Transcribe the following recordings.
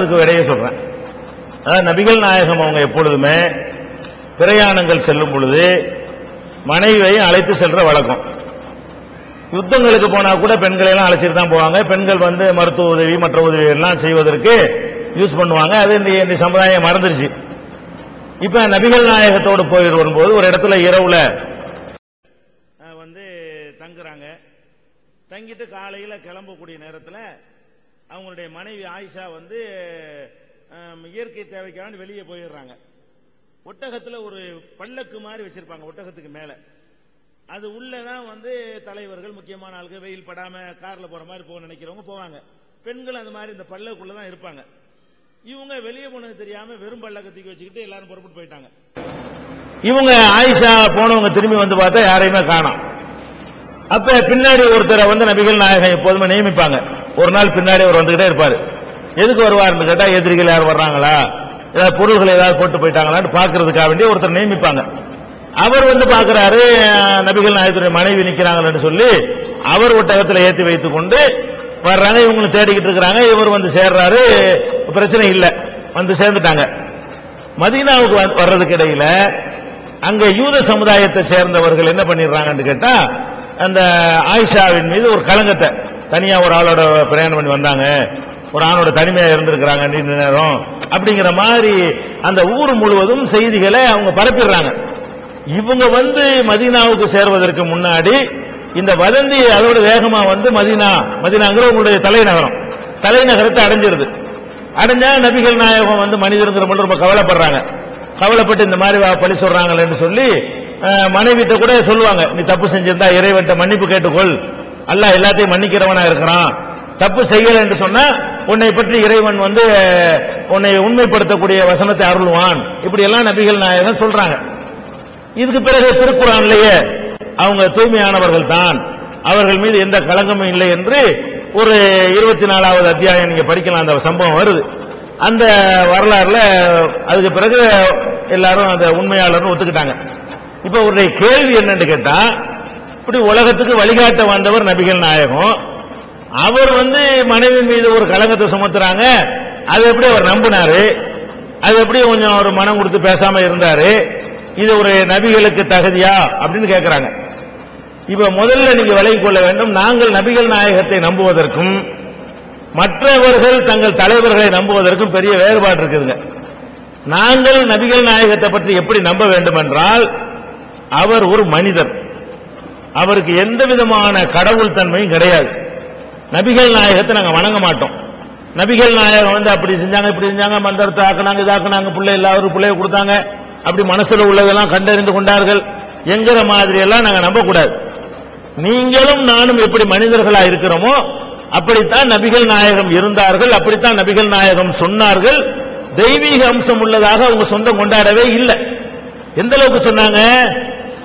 அதுக்கு விடையை சொல்றேன். அதாவது நபிகள் நாயகம் அவங்க எப்பொழுதுமே பிரயாணங்கள் செல்லும் பொழுது மனைவியையும் அழைத்து செல்ற வழக்கம். யுத்தங்களுக்கு போனா கூட பெண்களை எல்லாம் அழைச்சிட்டு தான் போவாங்க. பெண்கள் வந்து மருத்துவ உதவி மற்ற உதவி எல்லாம் செய்வதற்கு யூஸ் பண்ணுவாங்க. அது இந்த சமுதாயம் மறந்துருச்சு. இப்ப நபிகள் நாயகத்தோடு போய் வரும்போது ஒரு இடத்துல இரவுல வந்து தங்குறாங்க. தங்கிட்டு காலையில கிளம்பக்கூடிய நேரத்துல அவங்களுடைய மனைவி ஆயிஷா வந்து இயற்கை தேவைக்காக வெளியே போயிடுறாங்க. ஒட்டகத்தில் ஒரு பல்லக்கு மாதிரி வச்சிருப்பாங்க ஒட்டகத்துக்கு மேல. அது உள்ளதான் வந்து தலைவர்கள் முக்கியமான ஆளுங்க வெயில் படாம கார்ல போற மாதிரி போக நினைக்கிறவங்க போவாங்க. பெண்கள் அந்த மாதிரி இந்த பல்லக்குள்ள தான் இருப்பாங்க. இவங்க வெளியே போனது தெரியாம வெறும் பல்லக்க வச்சுக்கிட்டு எல்லாரும் புறப்பட்டு போயிட்டாங்க. இவங்க ஆயிஷா போனவங்க திரும்பி வந்து பார்த்தா யாரையுமே காணும். அப்ப பின்னாடி ஒருத்தரை வந்து நபிகள் நாயகம் எப்போதுமே நியமிப்பாங்க. ஒரு நாள் பின்னாடி அவர் வந்துகிட்டே இருப்பாரு. எதுக்கு வருவார்னு கேட்டா எதிரிகள் யார் வர்றாங்களா? ஏதாவது பொருள்களை ஏதாவது போட்டு போயிட்டாங்களான்னு பாக்குறதுக்காக வேண்டி ஒருத்தர் நியமிப்பாங்க. அவர் வந்து பாக்குறாரு நபிகள் நாயகத்துடைய மனைவி நிக்கிறாங்கன்னு சொல்லி அவர் ஒட்டகத்தில் ஏத்தி வைத்துக் கொண்டு வர்றாங்க இவங்களும் தேடிக்கிட்டு இருக்கிறாங்க இவர் வந்து சேர்றாரு பிரச்சனை இல்லை வந்து சேர்ந்துட்டாங்க. மதீனாவுக்கு வர்றதுக்கு இடையில அங்க யூத சமுதாயத்தை சேர்ந்தவர்கள் என்ன பண்ணிடுறாங்கன்னு கேட்டா அந்த ஆயிஷாவின் மீது ஒரு களங்கத்தை தனியா ஒரு ஆளோட பிரயாணம் பண்ணி வந்தாங்க. ஒரு ஆணோட தனிமையா இருந்திருக்கிறாங்க நீண்ட நேரம். அப்படிங்கிற மாதிரி அந்த ஊர் முழுவதும் செய்திகளை அவங்க பரப்பிடுறாங்க. இவங்க வந்து மதீனாவுக்கு சேர்வதற்கு முன்னாடி இந்த வதந்தி அதோட வேகமா வந்து மதீனா மதீனாங்கிற உங்களுடைய தலைநகரம். தலைநகரத்தை அடைஞ்சிருது. அடைஞ்சா நபிகள் நாயகம் வந்து மனிதருங்கிற மட்டும் ரொம்ப கவலைப்படுறாங்க. கவலைப்பட்டு இந்த மாதிரி வா- பழி சொல்றாங்களேன்னு சொல்லி மனைவிட்ட கூட சொல்லுவாங்க நீ தப்பு செஞ்சிருந்தா இறைவன்ட்ட மன்னிப்பு கேட்டுக்கொள். அல்ல எல்லாத்தையும் மன்னிக்கிறவனா இருக்கிறான். தப்பு செய்யல என்று சொன்னா உன்னை பற்றி இறைவன் வந்து உன்னை உண்மைப்படுத்தக்கூடிய வசனத்தை அருள்வான். இப்படி எல்லாம் நபிகள் நாயகம் சொல்றாங்க. இதுக்கு பிறகு திருக்குறான்லயே அவங்க தூய்மையானவர்கள் தான். அவர்கள் மீது எந்த களங்கமும் இல்லை என்று ஒரு இருபத்தி நாலாவது அத்தியாயம் நீங்க படிக்கலாம் அந்த சம்பவம் வருது. அந்த வரலாறுல அதுக்கு பிறகு எல்லாரும் அந்த உண்மையாளர்னு ஒத்துக்கிட்டாங்க. இப்ப உடைய கேள்வி என்னன்னு கேட்டா இப்படி உலகத்துக்கு வழிகாட்ட வந்தவர் நபிகள் நாயகம். அவர் வந்து மனைவி மீது ஒரு கலங்கத்தை சுமத்துறாங்க. அது எப்படி அவர் நம்பினாரு? அது எப்படி கொஞ்சம் அவர் மனம் கொடுத்து பேசாம இருந்தாரு? இது ஒரு நபிகளுக்கு தகுதியா? அப்படின்னு கேட்கிறாங்க இப்ப முதல்ல நீங்க விலகிக் கொள்ள வேண்டும். நாங்கள் நபிகள் நாயகத்தை நம்புவதற்கும் மற்றவர்கள் தங்கள் தலைவர்களை நம்புவதற்கும் பெரிய வேறுபாடு இருக்குதுங்க. நாங்கள் நபிகள் நாயகத்தை பற்றி எப்படி நம்ப வேண்டும் என்றால் அவர் ஒரு மனிதர். அவருக்கு எந்த விதமான கடவுள் தன்மையும் கிடையாது. நபிகள் நாயகத்தை நாங்கள் வணங்க மாட்டோம். நபிகள் நாயகம் வந்து அப்படி செஞ்சாங்க இப்படி செஞ்சாங்க மந்திரத்தை ஆக்குனாங்க இதாக்குனாங்க பிள்ளை எல்லாரும் பிள்ளைய கொடுத்தாங்க. அப்படி மனசுல உள்ளதெல்லாம் கண்டறிந்து கொண்டார்கள். என்கிற மாதிரி எல்லாம் நாங்க நம்பக்கூடாது. நீங்களும் நானும் எப்படி மனிதர்களா இருக்கிறோமோ அப்படித்தான் நபிகள் நாயகம் இருந்தார்கள் அப்படித்தான் நபிகள் நாயகம் சொன்னார்கள். தெய்வீக அம்சம் உள்ளதாக அவங்க சொந்தம் கொண்டாடவே இல்லை. எந்த அளவுக்கு சொன்னாங்க?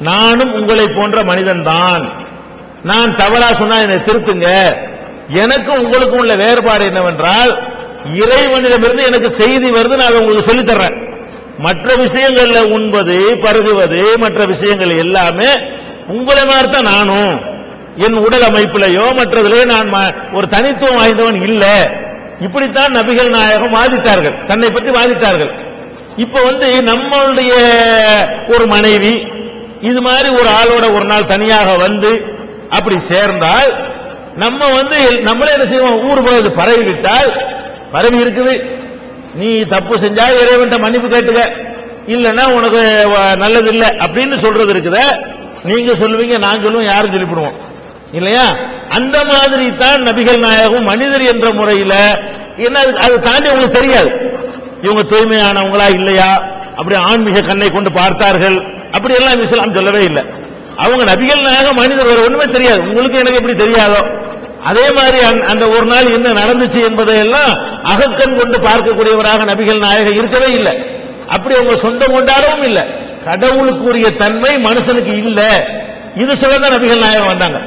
நானும் உங்களை போன்ற மனிதன் தான் நான் தவறா சொன்னா என்னை திருத்துங்க. எனக்கும் உங்களுக்கும் உள்ள வேறுபாடு என்னவென்றால் இறைவனிடமிருந்து எனக்கு செய்தி வருது நான் அதை உங்களுக்கு சொல்லித் தர்றேன். மற்ற விஷயங்கள்ல உண்பது பருகுவது மற்ற விஷயங்கள் எல்லாமே உங்களை மாதிரி தான் நானும். என் உடல் அமைப்பிலையோ மற்றதிலேயோ நான் ம- ஒரு தனித்துவம் வாய்ந்தவன் இல்லை. இப்படித்தான் நபிகள் நாயகம் வாதித்தார்கள் தன்னை பற்றி வாதித்தார்கள் இப்ப வந்து நம்மளுடைய ஒரு மனைவி இது மாதிரி ஒரு ஆளோட ஒரு நாள் தனியாக வந்து அப்படி சேர்ந்தால் நம்ம வந்து நம்மளே என்ன செய்வோம்? ஊர் போகிறது பரவி விட்டால் பரவி இருக்குது. நீ தப்பு செஞ்சா இறைவன்ட்ட மன்னிப்பு கேட்டுக்க. இல்லைன்னா உனக்கு நல்லது இல்லை அப்படின்னு சொல்றது இருக்குத. நீங்க சொல்லுவீங்க நான் சொல்லுவோம் யாரும் சொல்லிவிடுவோம். இல்லையா? அந்த மாதிரி தான் நபிகள் நாயகம் மனிதர் என்ற முறையில என்ன அது தாண்டி உங்களுக்கு தெரியாது. இவங்க தூய்மையானவங்களா இல்லையா? அப்படி ஆன்மீக கண்ணை கொண்டு பார்த்தார்கள். அப்படி எல்லாம் இஸ்லாம் சொல்லவே இல்லை. அவங்க நபிகள் நாயகம் மனிதர் வேற ஒண்ணுமே தெரியாது. உங்களுக்கு எனக்கு எப்படி தெரியாதோ? அதே மாதிரி அந்த- அந்த ஒரு நாள் என்ன நடந்துச்சு என்பதை எல்லாம் அகக்கண் கொண்டு பார்க்கக்கூடியவராக நபிகள் நாயகம் இருக்கவே இல்லை. அப்படி அவங்க சொந்தம் கொண்டாடவும் இல்லை. கடவுளுக்குரிய தன்மை மனுஷனுக்கு இல்லை. இது சொல்லதான் நபிகள் நாயகம் வந்தாங்க.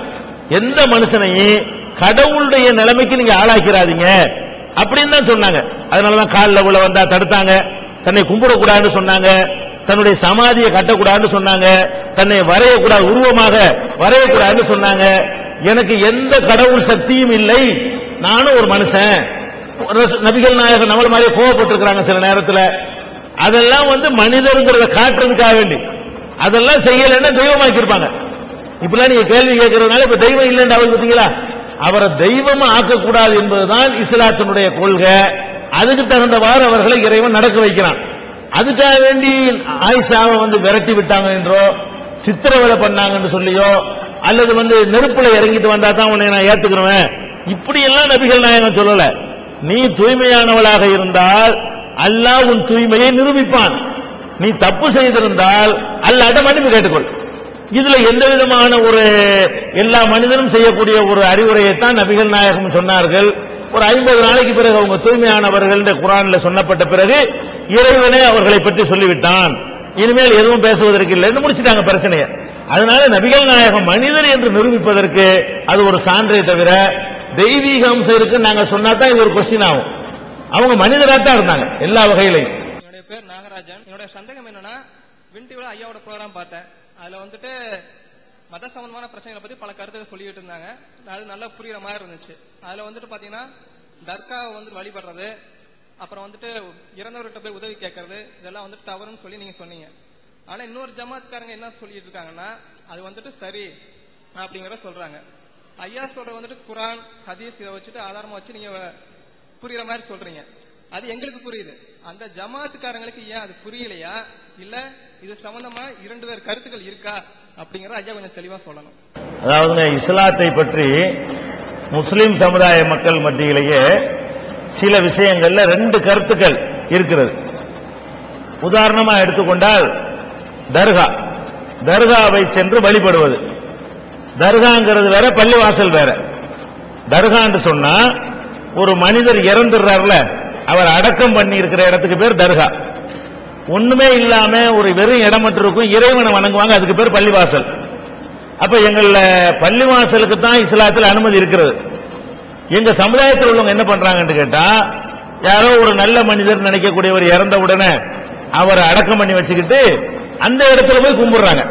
எந்த மனுஷனையும் கடவுளுடைய நிலைமைக்கு நீங்க ஆளாக்கிறாதீங்க. அப்படின்னு தான் சொன்னாங்க. அதனாலதான் காலில் உள்ள வந்தா தடுத்தாங்க. தன்னை கும்பிடக்கூடாதுன்னு சொன்னாங்க. தன்னுடைய சமாதியை கட்டக்கூடாதுன்னு சொன்னாங்க. தன்னை வரையக்கூடாது உருவமாக வரையக்கூடாதுன்னு சொன்னாங்க. எனக்கு எந்த கடவுள் சக்தியும் இல்லை. நானும் ஒரு மனுஷன். நபிகள் நாயகன் நம்மள மாதிரியே கோவப்பட்டிருக்கிறாங்க சில நேரத்தில். அதெல்லாம் வந்து மனிதருங்கிறத காட்டுறதுக்காக வேண்டி. அதெல்லாம் செய்யலைன்னா தெய்வமாக்கியிருப்பாங்க. இப்பெல்லாம் நீங்க கேள்வி கேட்கறதுனால இப்ப தெய்வம் இல்லைன்னு அவர் பார்த்தீங்களா அவரை தெய்வமா ஆக்கக்கூடாது என்பதுதான் இஸ்லாத்தினுடைய கொள்கை. அதுக்கு தகுந்தவாறு அவர்களை இறைவன் நடக்க வைக்கிறான். அதுக்காக வேண்டி ஆயிஷாவை வந்து விரட்டி விட்டாங்க என்றோ சித்திரவதை பண்ணாங்கன்னு சொல்லியோ அல்லது வந்து நெருப்புல இறங்கிட்டு வந்தா தான் உன்னை நான் ஏத்துக்கிறேன் இப்படி எல்லாம் நபிகள் நாயகம் சொல்லல. நீ தூய்மையானவளாக இருந்தால் அல்லாஹ் உன் தூய்மையை நிரூபிப்பான். நீ தப்பு செய்திருந்தால் அல்லாட்ட மன்னிப்பு கேட்டுக்கொள். இதுல எந்த விதமான ஒரு எல்லா மனிதனும் செய்யக்கூடிய ஒரு அறிவுரையைத்தான் நபிகள் நாயகம் சொன்னார்கள். ஒரு ஐம்பது நாளைக்கு பிறகு அவங்க தூய்மையானவர்கள் இந்த குரான்ல சொன்னப்பட்ட பிறகு இறைவனே அவர்களை பற்றி சொல்லிவிட்டான். இனிமேல் எதுவும் பேசுவதற்கு இல்லை முடிச்சுட்டாங்க முடிச்சிட்டாங்க பிரச்சனையை. அதனால நபிகள் நாயகம் மனிதர் என்று நிரூபிப்பதற்கு அது ஒரு சான்றை தவிர தெய்வீக அம்சம் இருக்குன்னு நாங்க சொன்னா தான் இது ஒரு கொஸ்டின் ஆகும். அவங்க மனிதராக தான் இருந்தாங்க எல்லா வகையிலையும். என்னுடைய பேர் நாகராஜன். என்னுடைய சந்தேகம் என்னன்னா வின்டிவில ஐயாவோட ப்ரோக்ராம் பார்த்தேன். அதுல வந்துட்டு மத சம்பந்தமான பிரச்சனைகளை பத்தி பல கருத்துக்களை சொல்லிட்டு இருந்தாங்க. அது நல்லா புரியுற மாதிரி இருந்துச்சு. அதுல வந்துட்டு பாத்தீங்கன்னா தர்காவை வந்து வழிபடுறது அப்புறம் வந்துட்டு இறந்தவர்கிட்ட போய் உதவி கேட்கறது இதெல்லாம் வந்துட்டு தவறுன்னு சொல்லி நீங்க சொன்னீங்க. ஆனா இன்னொரு ஜமாத்காரங்க என்ன சொல்லிட்டு இருக்காங்கன்னா அது வந்துட்டு சரி அப்படிங்கிற சொல்றாங்க. ஐயா சொல்ற வந்துட்டு குரான் ஹதீஸ் இதை வச்சுட்டு ஆதாரமா வச்சு நீங்க புரியுற மாதிரி சொல்றீங்க. அது எங்களுக்கு புரியுது. அந்த ஜமாத்துக்காரங்களுக்கு ஏன் அது புரியலையா? இல்ல இது சம்பந்தமா இரண்டு பேர் கருத்துக்கள் இருக்கா? அப்படிங்கறத ஐயா கொஞ்சம் தெளிவா சொல்லணும். அதாவதுங்க இஸ்லாத்தை பற்றி முஸ்லிம் சமுதாய மக்கள் மத்தியிலேயே சில விஷயங்கள்ல ரெண்டு கருத்துக்கள் இருக்கிறது. உதாரணமா எடுத்துக்கொண்டால் தர்கா. தர்காவை சென்று வழிபடுவது. தர்காங்கிறது வேற பள்ளிவாசல் வேற. தர்கான்னு சொன்னா ஒரு மனிதர் இறந்துடுறாருல அவர் அடக்கம் பண்ணி இருக்கிற இடத்துக்கு பேர் தர்கா. ஒண்ணுமே இல்லாம ஒரு வெறும் இடம் மட்டும் இருக்கும் இறைவனை வணங்குவாங்க. அதுக்கு பேர் பள்ளிவாசல். அப்ப எங்கள பள்ளிவாசலுக்கு தான் இஸ்லாத்தில் அனுமதி இருக்கிறது. எங்க சமுதாயத்தில் உள்ளவங்க என்ன பண்றாங்கன்னு கேட்டா யாரோ ஒரு நல்ல மனிதர் நினைக்கக்கூடியவர் இறந்த உடனே அவரை அடக்கம் பண்ணி வச்சுக்கிட்டு அந்த இடத்துல போய் கும்பிடுறாங்க.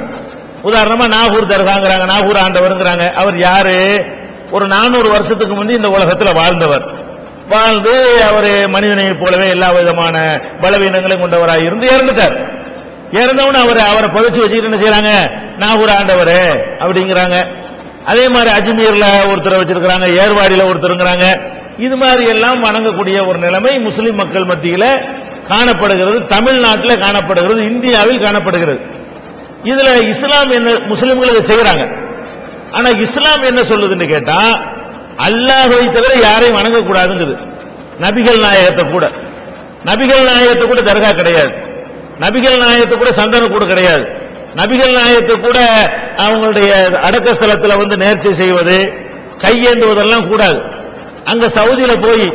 உதாரணமா நாகூர் தர்காங்கிறாங்க நாகூர் ஆண்டவருங்கிறாங்க. அவர் யாரு? ஒரு நானூறு வருஷத்துக்கு முந்தி இந்த உலகத்தில் வாழ்ந்தவர். வாழ்ந்து அவர் மனிதனை போலவே எல்லா விதமான பலவீனங்களும் கொண்டவராக இருந்து இறந்துட்டார். இறந்தவன அவர் அவரை புதைச்சு வச்சுக்கிட்டு என்ன செய்யறாங்க நாகூர் ஆண்டவர் அப்படிங்கிறாங்க. அதே மாதிரி அஜ்மீர்ல ஒருத்தரை வச்சிருக்கிறாங்க ஏர்வாடியில ஒருத்தருங்கிறாங்க. இது மாதிரி எல்லாம் வணங்கக்கூடிய ஒரு நிலைமை முஸ்லிம் மக்கள் மத்தியில காணப்படுகிறது தமிழ்நாட்டில் காணப்படுகிறது இந்தியாவில் காணப்படுகிறது. இதுல இஸ்லாம் என்ன முஸ்லிம்கள் செய்யறாங்க ஆனா இஸ்லாம் என்ன சொல்லுதுன்னு கேட்டா அல்லாஹை தவிர யாரையும் வணங்கக்கூடாதுங்குது நபிகள் நாயகத்தை கூட. நபிகள் நாயகத்தை கூட தர்கா கிடையாது. நபிகள் நாயகத்தை கூட சந்தன கூட கிடையாது. நபிகள் நாயகத்தை கூட அவங்களுடைய அடக்கத்தலத்துல வந்து நேர்ச்சி செய்வது கையேந்துவதெல்லாம் கூடாது. அங்க சவுதியில போய்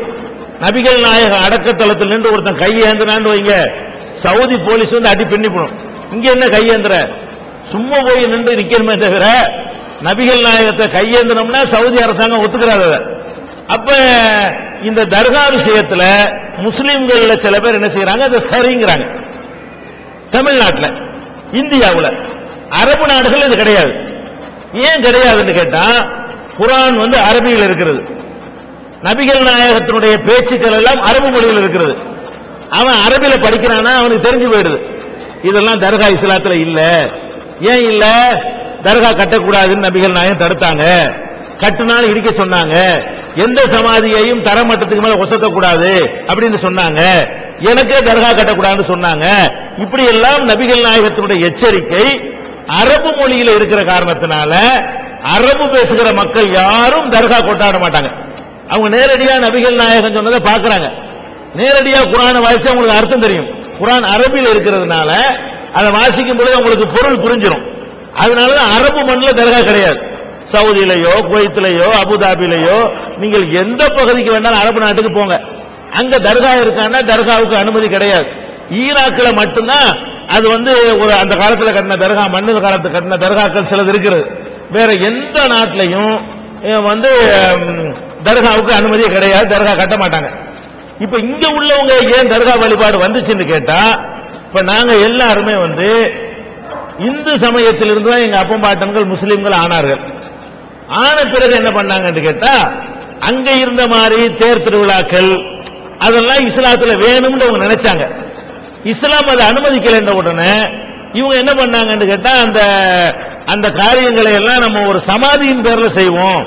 நபிகள் நாயக அடக்கத்தலத்தில் நின்று ஒருத்தன் கையேந்தினான்னு வைங்க சவுதி போலீஸ் வந்து அடி பின்னிப்படும். இங்க என்ன கையேந்திர சும்மா போய் நின்று நிக்கணுமே தவிர நபிகள் நாயகத்தை கையேந்தினோம்னா சவுதி அரசாங்கம் ஒத்துக்கிறாங்க அப்ப இந்த தர்கா விஷயத்துல முஸ்லிம்கள்ல சில பேர் என்ன செய்யறாங்க அதை சரிங்கிறாங்க. தமிழ்நாட்டில் இந்தியாவில் அரபு நாடுகள் இது கிடையாது. ஏன் கிடையாதுன்னு கேட்டா குரான் வந்து அரபியில் இருக்கிறது. நபிகள் நாயகத்தினுடைய பேச்சுக்கள் எல்லாம் அரபு மொழியில் இருக்கிறது. அவன் அரபில படிக்கிறானா அவனுக்கு தெரிஞ்சு போயிடுது. இதெல்லாம் தர்கா இஸ்லாத்துல இல்ல. ஏன் இல்லை? தர்கா கட்டக்கூடாதுன்னு நபிகள் நாயகம் தடுத்தாங்க. கட்டுனாலும் இடிக்க சொன்னாங்க. எந்த சமாதியையும் தரமட்டத்துக்கு மேல ஒசத்தக்கூடாது அப்படின்னு சொன்னாங்க. எனக்கே தர்கா கட்டக்கூடாதுன்னு சொன்னாங்க. இப்படி எல்லாம் நபிகள் நாயகத்தினுடைய எச்சரிக்கை அரபு மொழியில இருக்கிற காரணத்தினால அரபு பேசுகிற மக்கள் யாரும் தர்கா கொண்டாட மாட்டாங்க. அவங்க நேரடியா நபிகள் நாயகம் சொன்னதை பாக்குறாங்க நேரடியா குரானை வாசிச்சு அவங்களுக்கு அர்த்தம் தெரியும். குரான் அரபியில் இருக்கிறதுனால அதை வாசிக்கும் பொழுது அவங்களுக்கு பொருள் புரிஞ்சிடும் அதனாலதான் அரபு மண்ணில் தர்கா கிடையாது. சவுதியிலேயோ குவைத்திலேயோ அபுதாபிலேயோ நீங்கள் எந்த பகுதிக்கு வேணாலும் அரபு நாட்டுக்கு போங்க. அங்க தர்கா இருக்கான்னா தர்காவுக்கு அனுமதி கிடையாது. ஈராக்கில் மட்டும்தான் அது வந்து ஒரு அந்த காலத்தில் கட்டின தர்கா மன்னர் காலத்தில் கட்டின தர்காக்கள் சிலது இருக்கிறது. வேற எந்த நாட்டிலையும் வந்து தர்காவுக்கு அனுமதி கிடையாது தர்கா கட்ட மாட்டாங்க. இப்ப இங்க உள்ளவங்க ஏன் தர்கா வழிபாடு வந்துச்சுன்னு கேட்டா இப்ப நாங்க எல்லாருமே வந்து இந்து சமயத்திலிருந்து தான் எங்க அப்பம் பாட்டன்கள் முஸ்லீம்கள் ஆனார்கள். ஆன பிறகு என்ன பண்ணாங்கன்னு கேட்டா அங்க இருந்த மாதிரி தேர் திருவிழாக்கள் அதெல்லாம் இஸ்லாத்துல வேணும்னு அவங்க நினைச்சாங்க. இஸ்லாம் அதை அனுமதிக்கலன்ற உடனே இவங்க என்ன பண்ணாங்கன்னு கேட்டா அந்த அந்த காரியங்களை எல்லாம் நம்ம ஒரு சமாதியின் பேர்ல செய்வோம்.